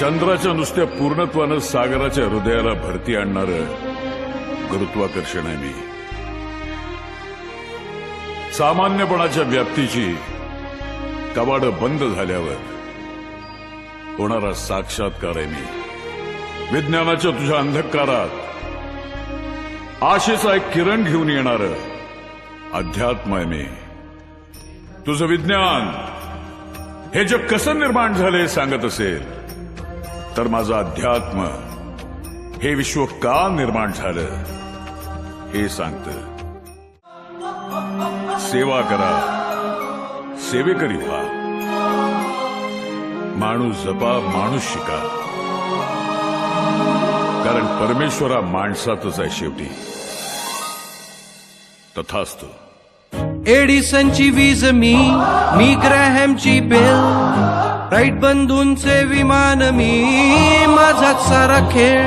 चंद्राच्या नुसत्या पूर्णत्वानं सागराच्या हृदयाला भरती आणणार गुरुत्वाकर्षण आहे मी. सामान्यपणाच्या व्याप्तीची कवाड बंद झाल्यावर होणारा साक्षात्कार आहे मी. विज्ञानाच्या तुझ्या अंधकारात आशेचा एक किरण घेऊन येणार अध्यात्म आहे मी. तुझं विज्ञान हे जग कसं निर्माण झाले सांगत असेल? तर माझं अध्यात्म हे विश्व का निर्माण झालं हे सांगत. सेवा करा. सेवेकरी व्हा. माणूस जपा माणूस शिका. कारण परमेश्वरा माणसातच आहे शेवटी. तथास्तु. एडिसनची वीज मी मी ग्रॅहमची बेल. राईट बंधूंचे विमान मी माझा सारा खेळ.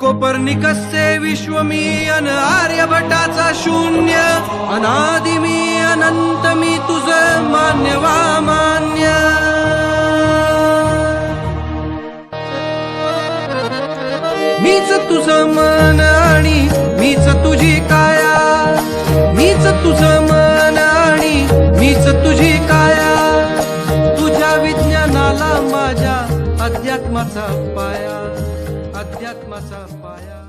कोपर्निकसचे विश्व मी अन आर्यभटाचा शून्य. अनादि मी अनंत मी तुझ मान्य वा मान्य. मीच तुझं मन आणि मीच तुझी काया. मीच तुझं मन आणि मीच तुझी काया. माझ्या अध्यात्माचा पाया अध्यात्माचा पाया.